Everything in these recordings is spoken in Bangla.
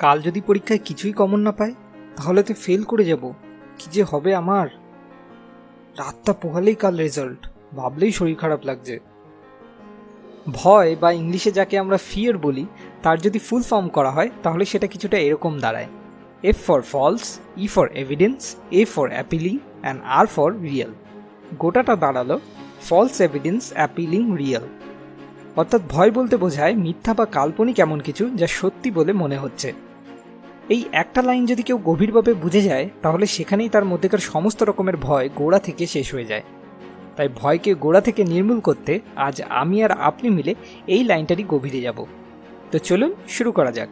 কাল যদি পরীক্ষায় কিছুই কমন না পায়, তাহলে তো ফেল করে যাব। কি যে হবে আমার? রাতটা পোহালেই কাল রেজাল্ট ভাবলেই শরীর খারাপ লাগছে। ভয় বা ইংলিশে যাকে আমরা ফিয়ার বলি, তার যদি ফুল ফর্ম করা হয়, তাহলে সেটা কিছুটা এরকম দাঁড়ায়। F for false E for evidence A for appealing and R for real গোটাটা দাঁড়াল ফলস এভিডেন্স অ্যাপিলিং রিয়েল অর্থাৎ ভয় বলতে বোঝায় মিথ্যা বা কাল্পনিক এমন কিছু যা সত্যি বলে মনে হচ্ছে। এই একটা লাইন যদি কেউ গভীরভাবে বুঝে যায়, তাহলে সেখানেই তার মধ্যেকার সমস্ত রকমের ভয় গোড়া থেকে শেষ হয়ে যায়। তাই ভয়কে গোড়া থেকে নির্মূল করতে আজ আমি আর আপনি মিলে এই লাইনটারই গভীরে যাব। তো চলুন শুরু করা যাক।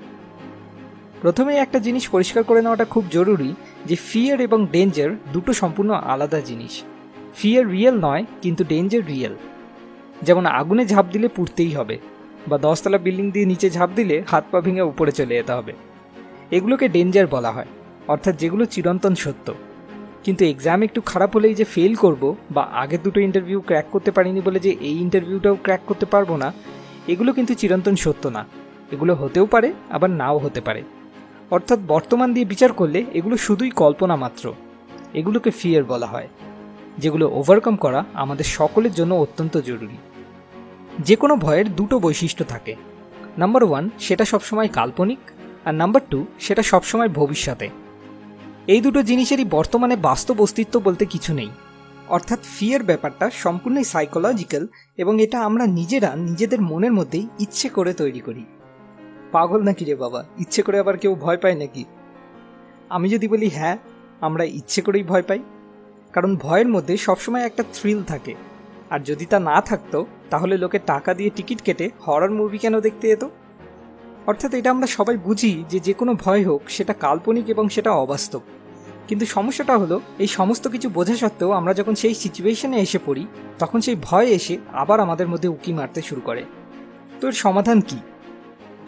প্রথমে একটা জিনিস পরিষ্কার করে নেওয়াটা খুব জরুরি যে ফিয়ার এবং ডেঞ্জার দুটো সম্পূর্ণ আলাদা জিনিস। ফিয়ার রিয়েল নয়, কিন্তু ডেঞ্জার রিয়েল যেমন আগুনে ঝাঁপ দিলে পুড়তেই হবে, বা দশতলা বিল্ডিং দিয়ে নিচে ঝাঁপ দিলে হাত পা ভেঙে উপরে চলে যেতে হবে। এগুলোকে ডেঞ্জার বলা হয়, অর্থাৎ যেগুলো চিরন্তন সত্য। কিন্তু এক্সাম একটু খারাপ হলেই যে ফেল করব বা আগের দুটো ইন্টারভিউ ক্র্যাক করতে পারিনি বলে যে এই ইন্টারভিউটাও ক্র্যাক করতে পারব না, এগুলো কিন্তু চিরন্তন সত্য না। এগুলো হতেও পারে, আবার নাও হতে পারে। অর্থাৎ বর্তমান দিয়ে বিচার করলে এগুলো শুধুই কল্পনা মাত্র। এগুলোকে ফিয়ার বলা হয়, যেগুলো ওভারকাম করা আমাদের সকলের জন্য অত্যন্ত জরুরি। যে কোনো ভয়ের দুটো বৈশিষ্ট্য থাকে। নাম্বার ওয়ান সেটা সবসময় কাল্পনিক আর নাম্বার টু সেটা সবসময় ভবিষ্যতে। এই দুটো জিনিসেরই বর্তমানে বাস্তব অস্তিত্ব বলতে কিছু নেই। অর্থাৎ ফিয়ার ব্যাপারটা সম্পূর্ণই সাইকোলজিক্যাল এবং এটা আমরা নিজেরা, নিজেদের মনের মধ্যেই ইচ্ছে করে তৈরি করি। পাগল নাকি রে বাবা? ইচ্ছে করে আবার কেউ ভয় পায় নাকি? আমি যদি বলি হ্যাঁ আমরা ইচ্ছে করেই ভয় পাই। কারণ ভয়ের মধ্যে সবসময় একটা থ্রিল থাকে। আর যদি তা না থাকতো, তাহলে লোকে টাকা দিয়ে টিকিট কেটে হরর মুভি কেন দেখতে যেত অর্থাৎ এটা আমরা সবাই বুঝি যে যে কোনো ভয় হোক, সেটা কাল্পনিক এবং সেটা অবাস্তব। কিন্তু সমস্যাটা হলো, এই সমস্ত কিছু বোঝা সত্ত্বেও আমরা যখন সেই সিচুয়েশনে এসে পড়ি, তখন সেই ভয় এসে আবার আমাদের মধ্যে উকি মারতে শুরু করে। তো এর সমাধান কি?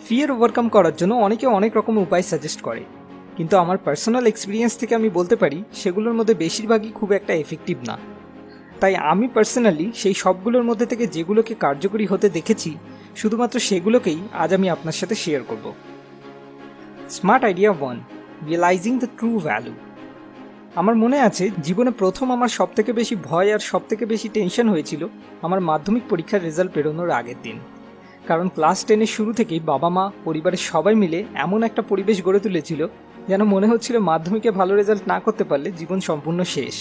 ফিয়ার ওভারকাম করার জন্য অনেকে অনেক রকম উপায় সাজেস্ট করে। কিন্তু আমার পার্সোনাল এক্সপিরিয়েন্স থেকে আমি বলতে পারি, সেগুলোর মধ্যে বেশিরভাগই খুব একটা এফেক্টিভ না। তাই আমি পার্সোনালি সেই সবগুলোর মধ্যে থেকে যেগুলোকে কার্যকরী হতে দেখেছি শুধুমাত্র সেগুলোকেই আজ আমি আপনার সাথে শেয়ার করব। Smart idea one realising the true value আমার মনে আছে, জীবনে প্রথম আমার সবথেকে বেশি ভয় আর সবথেকে বেশি টেনশন হয়েছিল আমার মাধ্যমিক পরীক্ষার রেজাল্ট বেরোনোর আগের দিন। কারণ ক্লাস টেনের শুরু থেকেই বাবা মা, পরিবারের সবাই মিলে এমন একটা পরিবেশ গড়ে তুলেছিল, যেন মনে হচ্ছিল মাধ্যমিকে ভালো রেজাল্ট না করতে পারলে জীবন সম্পূর্ণ শেষ।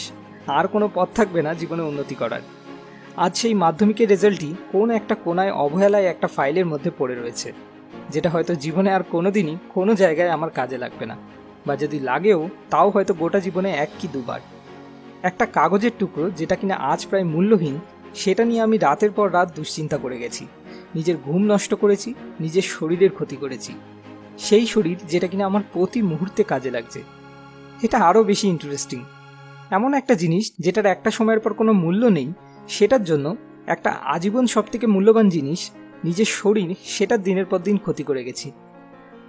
আর কোনো পথ থাকবে না জীবনে উন্নতি করার। আজ সেই মাধ্যমিকের রেজাল্টই কোন একটা কোনায় অবহেলায় একটা ফাইলের মধ্যে পড়ে রয়েছে, যেটা হয়তো জীবনে আর কোনো দিনই কোনো জায়গায় আমার কাজে লাগবে না, বা যদি লাগেও তাও হয়তো গোটা জীবনে এক কি দুবার। একটা কাগজের টুকরো যেটা কিনা আজ প্রায় মূল্যহীন, সেটা নিয়ে আমি রাতের পর রাত দুশ্চিন্তা করে গেছি। নিজের ঘুম নষ্ট করেছি, নিজের শরীরের ক্ষতি করেছি। সেই শরীর যেটা কিনা আমার প্রতি মুহূর্তে কাজে লাগছে। এটা আরও বেশি ইন্টারেস্টিং এমন একটা জিনিস যেটার একটা সময়ের পর কোনো মূল্য নেই সেটার জন্য একটা আজীবন সব থেকে মূল্যবান জিনিস, নিজের শরীর, সেটার দিনের পর দিন ক্ষতি করে গেছি।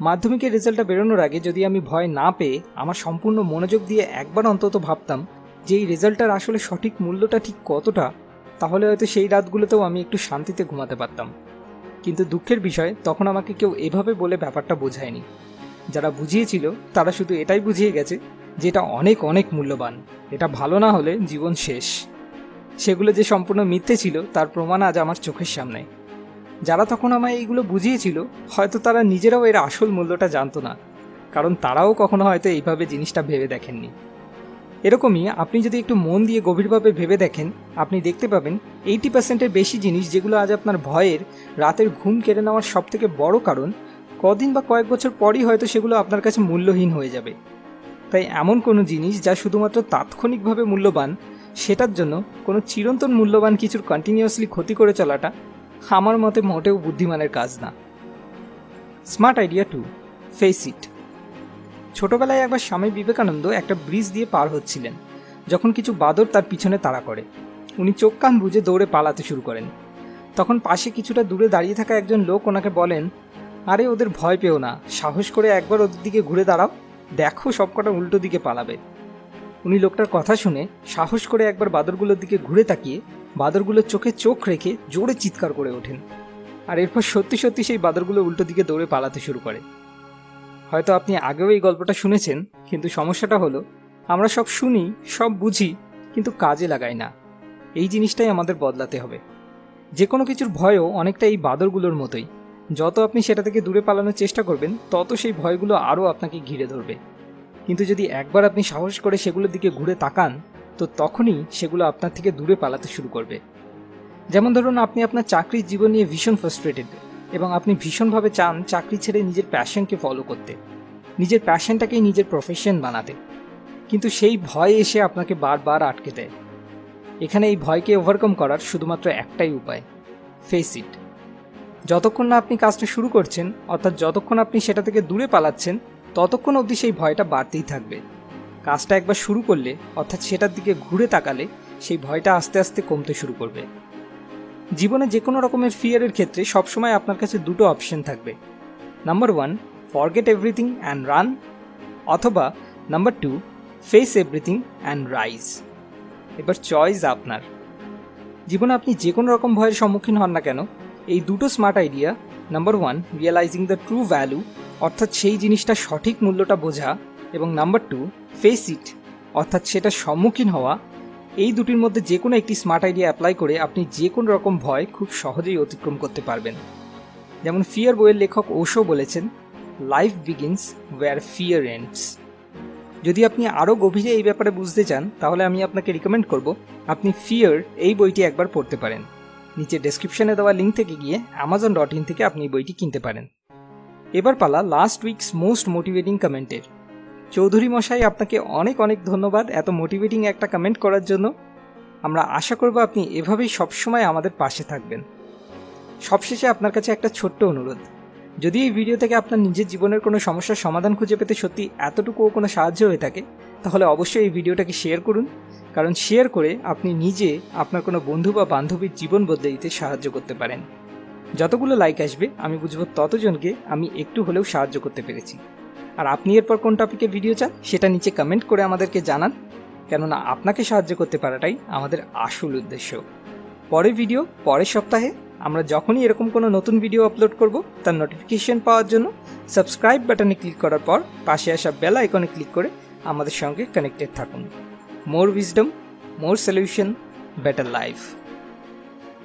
মাধ্যমিকের রেজাল্টটা বেরোনোর আগে যদি আমি ভয় না পেয়ে আমার সম্পূর্ণ মনোযোগ দিয়ে একবার অন্তত ভাবতাম যে এই রেজাল্টটার আসলে সঠিক মূল্যটা ঠিক কতটা, তাহলে হয়তো সেই রাতগুলোতেও আমি একটু শান্তিতে ঘুমাতে পারতাম। কিন্তু দুঃখের বিষয়, তখন আমাকে কেউ এভাবে বলে ব্যাপারটা বোঝায়নি। যারা বুঝিয়েছিল, তারা শুধু এটাই বুঝিয়ে গেছে যে এটা অনেক অনেক মূল্যবান। এটা ভালো না হলে জীবন শেষ। সেগুলো যে সম্পূর্ণ মিথ্যে ছিল, তার প্রমাণ আজ আমার চোখের সামনে। যারা তখন আমায় এইগুলো বুঝিয়েছিল, হয়তো তারা নিজেরাও এর আসল মূল্যটা জানতো না, কারণ তারাও কখনো হয়তো এইভাবে জিনিসটা ভেবে দেখেননি। এরকমই আপনি যদি একটু মন দিয়ে গভীরভাবে ভেবে দেখেন, আপনি দেখতে পাবেন এইটি পার্সেন্টের বেশি জিনিস যেগুলো আজ আপনার ভয়ের, রাতের ঘুম কেড়ে নেওয়ার সবথেকে বড় কারণ, কদিন বা কয়েক বছর পরই হয়তো সেগুলো আপনার কাছে মূল্যহীন হয়ে যাবে। তাই এমন কোনো জিনিস যা শুধুমাত্র তাৎক্ষণিকভাবে মূল্যবান সেটার জন্য কোনো চিরন্তন মূল্যবান কিছুর কন্টিনিউয়াসলি ক্ষতি করে চলাটা আমার মতে মোটেও বুদ্ধিমানের কাজ না। Smart idea two face it ছোটবেলায় একবার স্বামী বিবেকানন্দ একটা ব্রিজ দিয়ে পার হচ্ছিলেন, যখন কিছু বাদর তার পিছনে তাড়া করে। উনি চোখ কান বুঝে দৌড়ে পালাতে শুরু করেন। তখন পাশে কিছুটা দূরে দাঁড়িয়ে থাকা একজন লোক ওনাকে বলেন, আরে, ওদের ভয় পেও না, সাহস করে একবার ওদের দিকে ঘুরে দাঁড়াও, দেখো সবকটা উল্টো দিকে পালাবে। উনি লোকটার কথা শুনে সাহস করে একবার বাদরগুলোর দিকে ঘুরে তাকিয়ে বাদরগুলোর চোখে চোখ রেখে জোরে চিৎকার করে ওঠেন। আর এরপর সত্যি সত্যি সেই বাদরগুলো উল্টো দিকে দৌড়ে পালাতে শুরু করে। হয়তো আপনি আগেও এই গল্পটা শুনেছেন, কিন্তু সমস্যাটা হলো, আমরা সব শুনি, সব বুঝি, কিন্তু কাজে লাগাই না। এই জিনিসটাই আমাদের বদলাতে হবে। যে কোনো কিছুর ভয়ও অনেকটা এই বাদরগুলোর মতোই। যত আপনি সেটা থেকে দূরে পালানোর চেষ্টা করবেন, তত সেই ভয়গুলো আরও আপনাকে ঘিরে ধরবে। কিন্তু যদি একবার আপনি সাহস করে সেগুলোর দিকে ঘুরে তাকান, তো তখনই সেগুলো আপনার থেকে দূরে পালাতে শুরু করবে। যেমন ধরুন, আপনি আপনার চাকরির জীবন নিয়ে ভীষণ ফ্রাস্ট্রেটেড এবং আপনি ভীষণভাবে চান চাকরি ছেড়ে নিজের প্যাশনকে ফলো করতে। নিজের প্যাশনটাকেই নিজের প্রফেশন বানাতে। কিন্তু সেই ভয় এসে আপনাকে বারবার আটকে দেয়। এখানে এই ভয়কে ওভারকাম করার শুধুমাত্র একটাই উপায় ফেস ইট যতক্ষণ না আপনি কাজটা শুরু করছেন, অর্থাৎ যতক্ষণ আপনি সেটা থেকে দূরে পালাচ্ছেন ততক্ষণ অবধি সেই ভয়টা বাড়তেই থাকবে। কাজটা একবার শুরু করলে, অর্থাৎ সেটার দিকে ঘুরে তাকালে, সেই ভয়টা আস্তে আস্তে কমতে শুরু করবে। জীবনে যে কোনো রকমের ফিয়ারের ক্ষেত্রে সবসময় আপনার কাছে দুটো অপশন থাকবে। Number one forget everything and run অথবা number two face everything and rise এবার চয়েস আপনার। জীবনে আপনি যে কোনো রকম ভয়ের সম্মুখীন হন না কেন, এই দুটো smart idea number one realising the true value অর্থাৎ সেই জিনিসটা সঠিক মূল্যটা বোঝা এবং নাম্বার টু ফেস ইট অর্থাৎ সেটা সম্মুখীন হওয়া, এই দুটির মধ্যে যে কোনো একটি স্মার্ট আইডিয়া অ্যাপ্লাই করে আপনি যে কোনো রকম ভয় খুব সহজেই অতিক্রম করতে পারবেন। যেমন ফিয়ার বইয়ের লেখক ওশো বলেছেন life begins where fear ends যদি আপনি আরও গভীরে এই ব্যাপারে বুঝতে চান, তাহলে আমি আপনাকে রিকমেন্ড করব, আপনি ফিয়ার এই বইটি একবার পড়তে পারেন। নিচে ডেসক্রিপশনে দেওয়া লিঙ্ক থেকে গিয়ে অ্যামাজন ডট ইন থেকে আপনি বইটি কিনতে পারেন। এবার পালা লাস্ট উইকস মোস্ট মোটিভেটিং কমেন্টের চৌধুরী মশাই, আপনাকে অনেক অনেক ধন্যবাদ এত মোটিভেটিং একটা কমেন্ট করার জন্য। আমরা আশা করব আপনি এভাবেই সবসময় আমাদের পাশে থাকবেন। সবশেষে আপনার কাছে একটা ছোট্ট অনুরোধ। যদি এই ভিডিও থেকে আপনার নিজের জীবনের কোনো সমস্যার সমাধান খুঁজে পেতে সত্যি এতটুকুও কোনো সাহায্য হয়ে থাকে, তাহলে অবশ্যই এই ভিডিওটাকে শেয়ার করুন। কারণ শেয়ার করে আপনি নিজে আপনার কোনো বন্ধু বা বান্ধবীর জীবন বদলে দিতে সাহায্য করতে পারেন। যতগুলো লাইক আসবে, আমি বুঝব ততজনকে আমি একটু হলেও সাহায্য করতে পেরেছি। আর আপনি এরপর কোন টপিকে ভিডিও চান, সেটা নিচে কমেন্ট করে আমাদেরকে জানান। কেননা আপনাকে সাহায্য করতে পারাটাই আমাদের আসল উদ্দেশ্য। পরের ভিডিও পরের সপ্তাহে, আমরা যখনই এরকম কোনো নতুন ভিডিও আপলোড করব, তার নোটিফিকেশন পাওয়ার জন্য সাবস্ক্রাইব বাটনে ক্লিক করার পর পাশে আসা বেল আইকনে ক্লিক করে আমাদের সঙ্গে কানেক্টেড থাকুন। More wisdom more solution better life